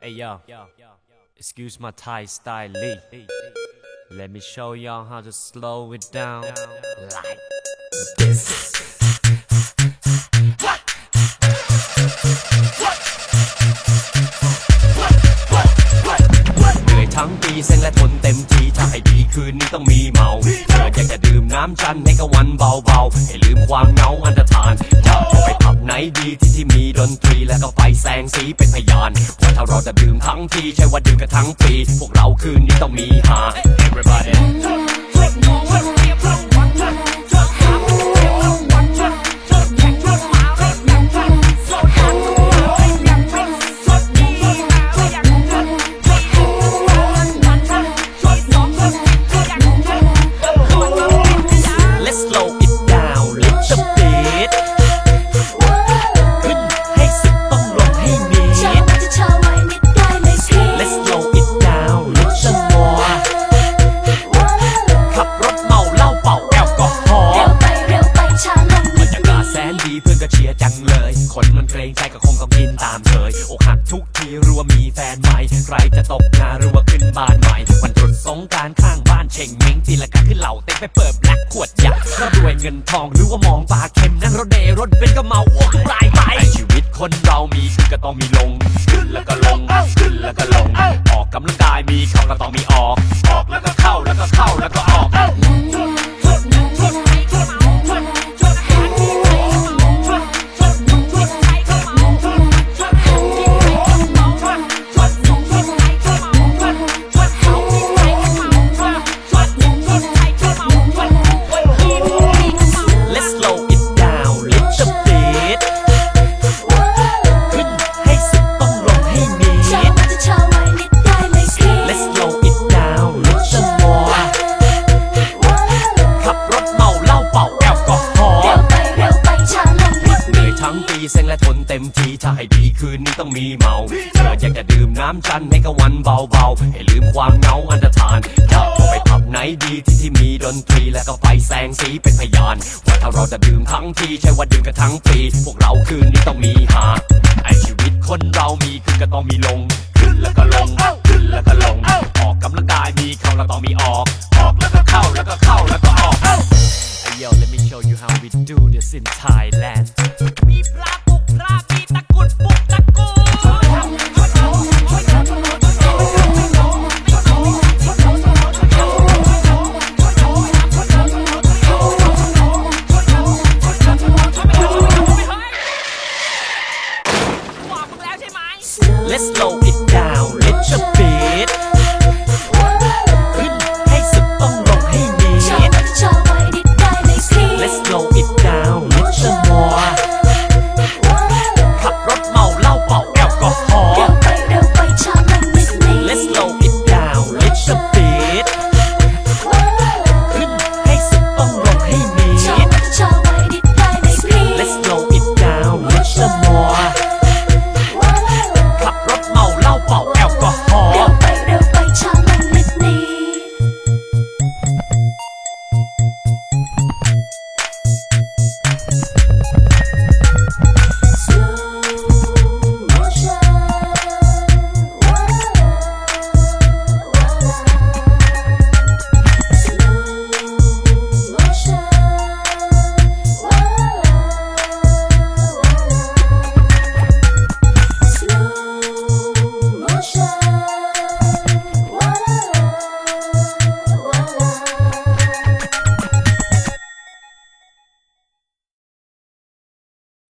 Hey yo, excuse my Thai style. Let me show y'all how to slow it down like this. เหนื่อยทั้งปีเส้นและทนเต็มทีถ้าให้ดีคืนนี้ต้องมีเมา น้ำจันให้กับวันเบาๆ ให้ลืมความเหงาอันตรธานอยากจะไปผับไหนดีที่ที่มีดนตรีและก็ไฟแสงสีเป็นพยานว่าถ้าเราจะดื่มทั้งทีใช่ว่าดื่มกันทั้งปี พวกเราคืนนี้ต้องมีหา Everybody พื่อนก็เชียร์จังเลย คนมันเกรงใจก็คงต้องกินตามเคยอกหักทุกทีรู้ว่ามีแฟนใหม่ใครจะตกงานรือว่าขึ้นบ้านใหม่วันตรุษสงการข้างบ้านเชงเม้งตีละกันขึ้นเหล่าเต็มไปเปิดแบล็คขวดใหญ่ร่ำรวยเงินทองหรือว่ามองปลาเค็มนั่งรถเดรถเป็นก็เมาอ้วกรายไปชีวิตคนเรามีขึ้นก็ต้องมีลง ขึ้นแล้วก็ลงขึ้นแล้วก็ลง ออกกำลังกายมีเข้าก็ต้องมีออก ดีคืนนี้ต้องมีเมาเธออยากจะดื่มน้ำจันทร์ให้กับวันเบาๆ ให้ลืมความเหงาอันตรธานอยากออกไปผับไหนดีที่ที่มีดนตรีและก็ไฟแสงสีเป็นพยาน ว่าถ้าเราจะดื่มทั้งทีใช่ว่าดื่มกันทั้งปีพวกเราคืนนี้ต้องมีหาไอชีวิตคนเรามีขึ้นก็ต้องมีลง ขึ้นแล้วก็ลงขึ้นแล้วก็ลง ออกกำลังกายมีเข้าแล้วต้องมีออก ออกแล้วก็เข้าแล้วก็เข้าแล้วก็ออก Hey yo let me show you how we do this in Thailand มีพระปุกพระมีตะ